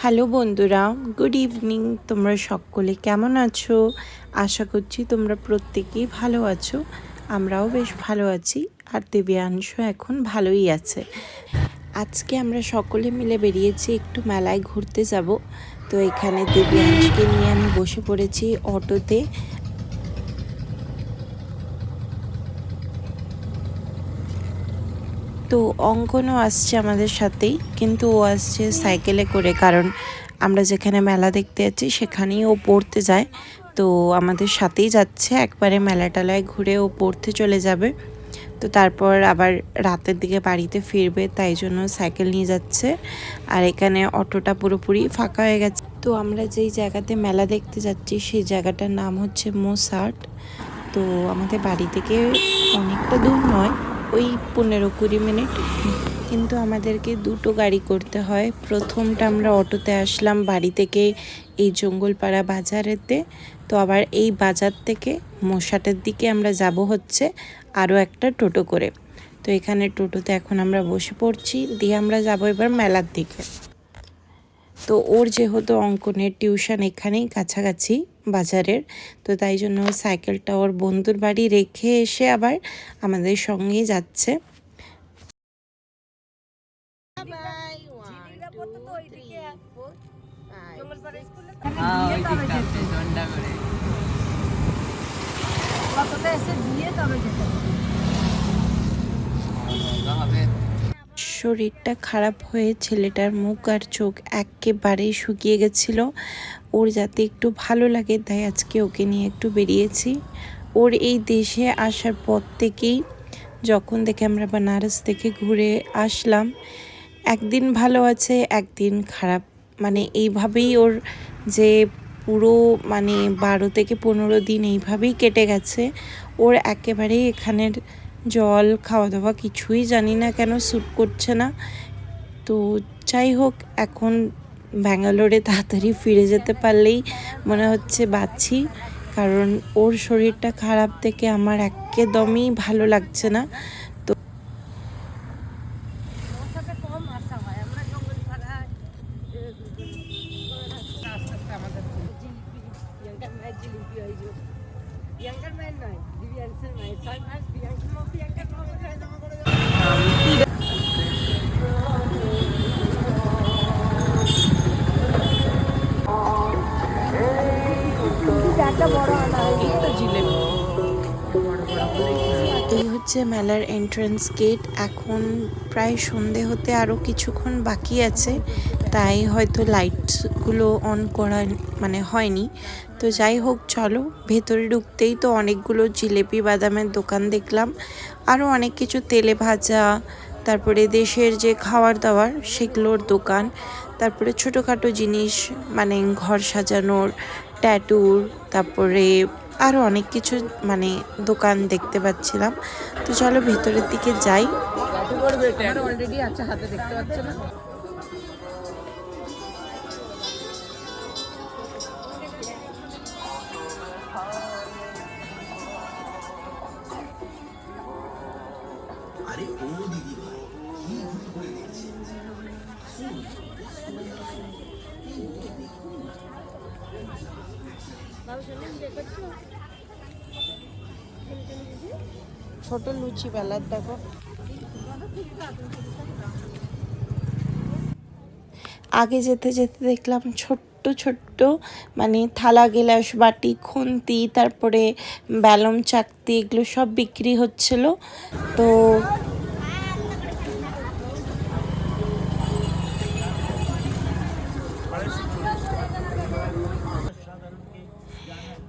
Hello বন্ধুরা good evening. তোমরা সকলে কেমন আছো? আশা করছি তোমরা প্রত্যেকেই ভালো আছো। আমরাও বেশ ভালো আছি আর দেব্যাংশ এখন ভালোই আছে। আজকে আমরা সকলে মিলে বেরিয়েছি একটু মেলায় ঘুরতে যাব। তো এখানে দেব্যাংশকে নিয়ে আমি বসে পড়েছি অটোতে। তো অঙ্কনও আসছে আমাদের সাথেই, কিন্তু ও আসছে সাইকেলে করে, কারণ আমরা যেখানে মেলা দেখতে যাচ্ছি সেখানেই ও পড়তে যায়। তো আমাদের সাথেই যাচ্ছে। একবারে মেলা টেলায় ঘুরে ও পড়তে চলে যাবে। তো তারপর আবার রাতের দিকে বাড়িতে ফিরবে, তাই জন্য সাইকেল নিয়ে যাচ্ছে। আর এখানে অটোটা পুরোপুরি ফাঁকা হয়ে গেছে। তো আমরা যেই জায়গাতে মেলা দেখতে যাচ্ছি, সেই জায়গাটার নাম হচ্ছে মোসার্ট। তো আমাদের বাড়ি থেকে অনেকটা দূর নয়, ওই পনেরো কুড়ি মিনিট। কিন্তু আমাদেরকে দুটো গাড়ি করতে হয়। প্রথমটা আমরা অটোতে আসলাম বাড়ি থেকে এই জঙ্গলপাড়া বাজারেতে। তো আবার এই বাজার থেকে মশাটের দিকে আমরা যাব হচ্ছে আরও একটা টোটো করে। তো এখানে টোটোতে এখন আমরা বসে পড়ছি, দিয়ে আমরা যাব এবার মেলার দিকে। তো ওর যেহেতু অঙ্কনের টিউশন এখানেই কাছাকাছি বাজারের, তো তাই জন্য সাইকেলটা ওর বন্ধুর বাড়ি রেখে এসে আবার আমাদের সঙ্গেই যাচ্ছে। শরীরটা খারাপ হয়ে ছেলেটার মুখ আর চোখ একেবারেই শুকিয়ে গেছিল। ওর যাতে একটু ভালো লাগে তাই আজকে ওকে নিয়ে একটু বেরিয়েছি। ওর এই দেশে আসার পর থেকেই যখন দেখে আমরা বানারস থেকে ঘুরে আসলাম একদিন ভালো আছে একদিন খারাপ। মানে এইভাবেই ওর যে পুরো মানে বারো থেকে পনেরো দিন এইভাবেই কেটে গেছে। ওর একেবারেই এখানের জল খাওয়া দাওয়া কিছুই জানি না কেন স্যুট করছে না। তো যাই হোক, এখন ব্যাঙ্গালোরে তাড়াতাড়ি ফিরে যেতে পারলেই মনে হচ্ছে বাঁচি। কারণ ওর শরীরটা খারাপ থেকে আমার একদমই ভালো লাগছে না। এই হচ্ছে মেলার এন্ট্রান্স গেট এখন প্রায় সন্ধে হতে আরও কিছুক্ষণ বাকি আছে। তাই হয়তো লাইটসগুলো অন করা মানে হয়নি। তো যাই হোক চলো ভেতরে ঢুকতেই তো অনেকগুলো জিলেপি বাদামের দোকান দেখলাম। আরও অনেক কিছু তেলে ভাজা তারপরে দেশের যে খাবার দাবার সেগুলোর দোকান। তারপরে ছোটোখাটো জিনিস মানে ঘর সাজানোর ট্যাটুর তারপরে আরও অনেক কিছু মানে দোকান দেখতে পাচ্ছিলাম। তো চলো ভেতরের দিকে যাই। ছোট লুচি বেলার দেখো। আগে যেতে যেতে দেখলাম ছোট্ট ছোট্ট মানে থালা, গেলাস বাটি, খুন্তি, তারপরে ব্যালম চাকতি, এগুলো সব বিক্রি হচ্ছিল। তো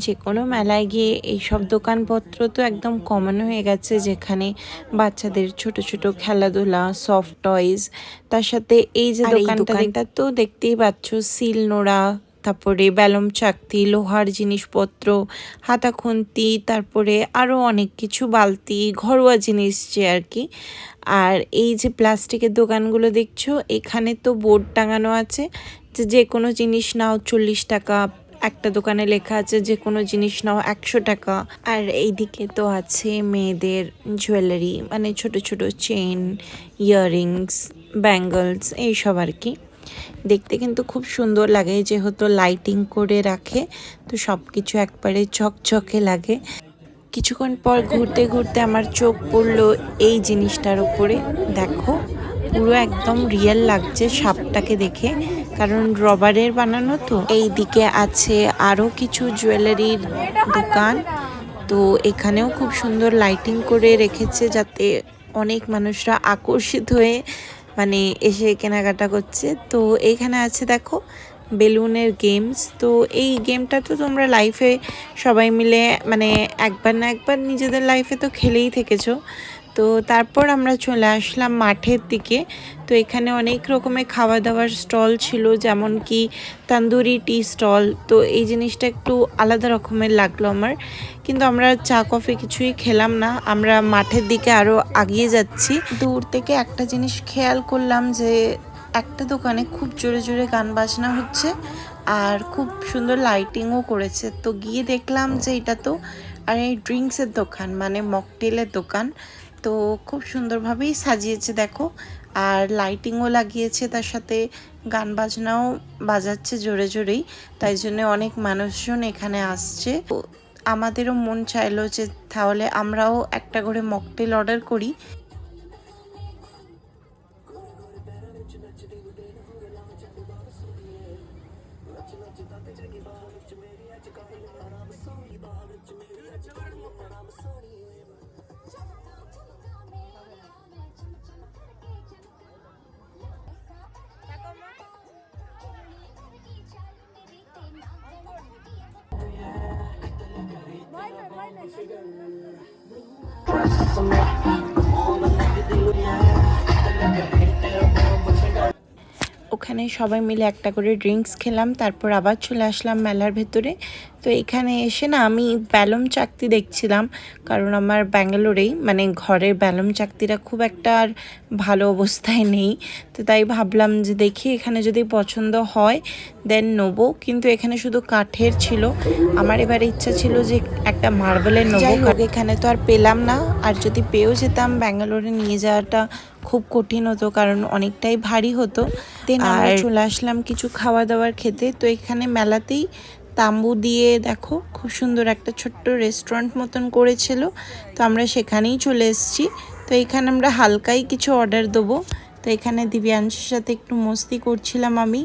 যে কোনো মেলায় গিয়ে এইসব দোকানপত্র তো একদম কমন হয়ে গেছে যেখানে বাচ্চাদের ছোট ছোট খেলাধুলা সফট টয়েস তার সাথে এই যে দোকানটা দোকানটা তো দেখতেই পাচ্ছ সিল নোড়া তারপরে ব্যালম চাকতি লোহার জিনিসপত্র হাতা খুন্তি তারপরে আরও অনেক কিছু বালতি ঘরোয়া জিনিস যে আর কি। আর এই যে প্লাস্টিকের দোকানগুলো দেখছ এখানে তো বোর্ড টাঙানো আছে যে যে কোনো জিনিস নাও চল্লিশ টাকা একটা দোকানে লেখা আছে, যে কোনো জিনিস নাও একশো টাকা। আর এইদিকে তো আছে মেয়েদের জুয়েলারি মানে ছোট ছোট চেন ইয়াররিংস ব্যাঙ্গলস এইসব আর কি। দেখতে কিন্তু খুব সুন্দর লাগে, যেহেতু লাইটিং করে রাখে, তো সব কিছু একবারে চকচকে লাগে। কিছুক্ষণ পর ঘুরতে ঘুরতে আমার চোখ পড়ল এই জিনিসটার উপরে। দেখো, পুরো একদম রিয়েল লাগছে সাপটাকে দেখে। কারণ রবারের বানানো তো। এই দিকে আছে আরও কিছু জুয়েলারির দোকান। তো এখানেও খুব সুন্দর লাইটিং করে রেখেছে যাতে অনেক মানুষরা আকর্ষিত হয়ে মানে এসে কেনাকাটা করছে। তো এইখানে আছে দেখো, বেলুনের গেমস তো এই গেমটা তো তোমরা লাইফে সবাই মিলে মানে একবার না একবার নিজেদের লাইফে তো খেলেই থেকেছো। তো তারপর আমরা চলে আসলাম মাঠের দিকে। তো এখানে অনেক রকমের খাওয়া দাওয়ার স্টল ছিল, যেমন কি তান্দুরি টি স্টল। তো এই জিনিসটা একটু আলাদা রকমের লাগল আমার। কিন্তু আমরা চা, কফি কিছুই খেলাম না। আমরা মাঠের দিকে আরও আগিয়ে যাচ্ছি। দূর থেকে একটা জিনিস খেয়াল করলাম যে, একটা দোকানে খুব জোরে জোরে গান বাজনা হচ্ছে আর খুব সুন্দর লাইটিংও করেছে। তো গিয়ে দেখলাম যে এটা তো, আর এই ড্রিঙ্কসের দোকান মানে মকটেলের দোকান। তো খুব সুন্দরভাবেই সাজিয়েছে, দেখো। আর লাইটিংও লাগিয়েছে তার সাথে, গান বাজনাও বাজাচ্ছে জোরে জোরেই। তাই জন্যে অনেক মানুষজন এখানে আসছে। আমাদেরও মন চাইলো যে তাহলে আমরাও একটা করে মকটেল অর্ডার করি। Press some more. ওখানে সবাই মিলে একটা করে ড্রিঙ্কস খেলাম তারপর আবার চলে আসলাম মেলার ভেতরে। তো এখানে এসে না আমি ব্যালম চাকতি দেখছিলাম কারণ আমার ব্যাঙ্গালোরেই মানে ঘরের ব্যালম চাকতিটা খুব একটা আর ভালো অবস্থায় নেই। তো তাই ভাবলাম যে দেখি এখানে যদি পছন্দ হয় দেন নেব। কিন্তু এখানে শুধু কাঠের ছিল। আমার এবার ইচ্ছা ছিল যে একটা মার্বেলের নেব। এখানে তো আর পেলাম না। আর যদি পেয়েও যেতাম ব্যাঙ্গালোরে নিয়ে যাওয়াটা খুব কঠিন হতো কারণ অনেকটাই ভারী হতো। আর চলে আসলাম কিছু খাওয়া দাওয়ার খেতে। তো এখানে মেলাতেই তাম্বু দিয়ে দেখো খুব সুন্দর একটা ছোট্ট রেস্টুরেন্ট মতন করেছিল। তো আমরা সেখানেই চলে এসেছি। তো এখানে আমরা হালকাই কিছু অর্ডার দেবো। তো এখানে দিব্যাংশের সাথে একটু মস্তি করছিলাম আমি।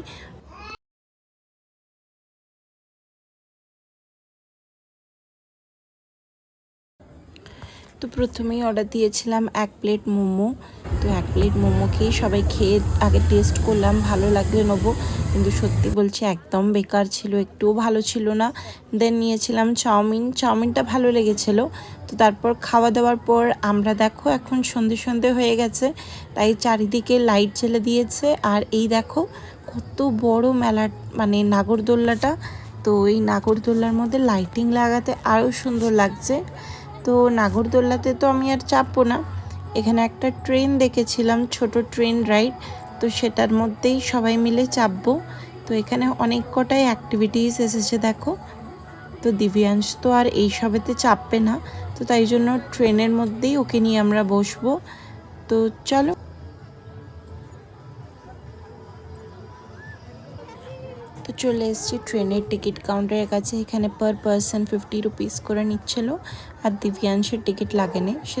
তো প্রথমেই অর্ডার দিয়েছিলাম এক প্লেট মোমো। তো এক প্লেট মোমো খেয়ে সবাই খেয়ে আগে টেস্ট করলাম, ভালো লাগলে নেব। কিন্তু সত্যি বলছি, একদম বেকার ছিল, একটুও ভালো ছিল না। দেন নিয়েছিলাম চাউমিন। চাউমিনটা ভালো লেগেছিলো। তো তারপর খাওয়া দাওয়ার পর আমরা দেখো এখন সন্ধে সন্ধে হয়ে গেছে, তাই চারিদিকে লাইট জ্বেলে দিয়েছে। আর এই দেখো কত বড় মেলা মানে নাগরদোল্লাটা। তো এই নাগরদোল্লার মধ্যে লাইটিং লাগাতে আরও সুন্দর লাগছে। তো নাগরদোল্লাতে তো আমি আর চাপবো না। এখানে একটা ট্রেন দেখেছিলাম, ছোট ট্রেন রাইড। তো সেটার মধ্যেই সবাই মিলে চাপবো। তো এখানে অনেক কটাই অ্যাক্টিভিটিস এসেছে দেখো। তো দিব্যাংশ তো আর এই সবেতে চাপবে না। তো তাই জন্য ট্রেনের মধ্যেই ওকে নিয়ে আমরা বসবো। তো চলো। চলে এসেছি ট্রেনের টিকিট কাউন্টারের কাছে। এখানে পার পার্সন ফিফটি রুপিস করে নিচ্ছিল। আর দিব্যাংশের টিকিট লাগেনি। সে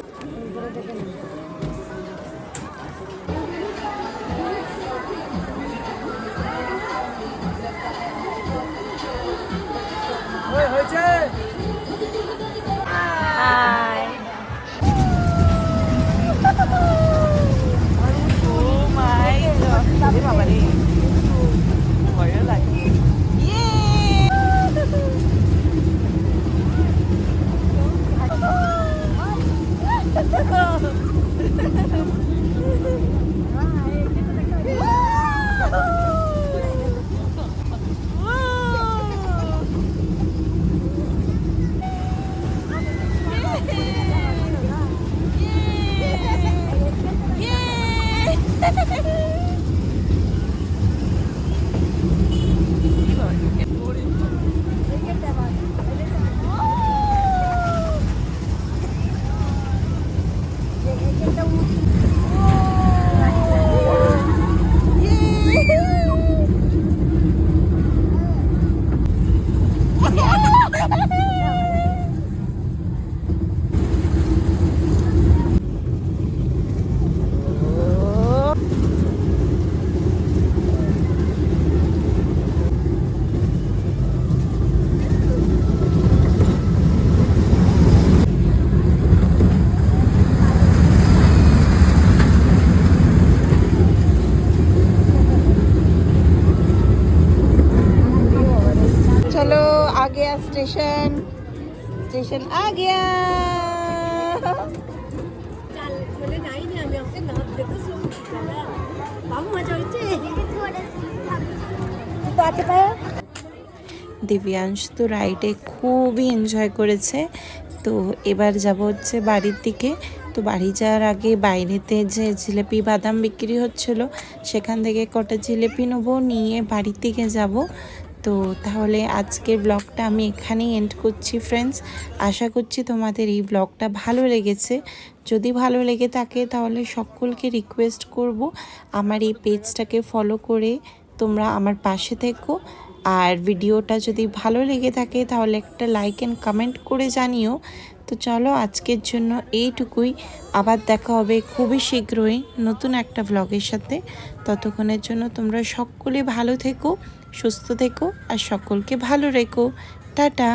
गया स्टेशन स्टेशन आ गया চাল বলে যাইনি আমি আমাকে নাচ দেখেছো বাবু মজা হচ্ছে তো আছে পায়ে দিব্যাংশ তো রাইডে খুবই এনজয় করেছে তো এবার যাব হচ্ছে বাড়ির দিকে তো বাড়ি যাওয়ার আগে বাইরেতে যে জিলেপি বাদাম বিক্রি হচ্ছিল সেখান থেকে কটা জিলেপি নেবো নিয়ে বাড়ির দিকে যাব তো তাহলে আজকের ব্লগটা আমি এখানেই এন্ড করছি ফ্রেন্ডস আশা করছি তোমাদের এই ব্লগটা ভালো লেগেছে। যদি ভালো লেগে থাকে তাহলে সকলকে রিকোয়েস্ট করব আমার এই পেজটাকে ফলো করে তোমরা আমার পাশে থেকো। আর ভিডিওটা যদি ভালো লেগে থাকে তাহলে একটা লাইক অ্যান্ড কমেন্ট করে জানিও। তো চলো আজকের জন্য এইটুকুই। আবার দেখা হবে খুবই শীঘ্রই নতুন একটা ব্লগের সাথে। ততক্ষণের জন্য তোমরা সকলে ভালো থেকো। সুস্থ থেকো আর সকলকে ভালো রেখো। টাটা।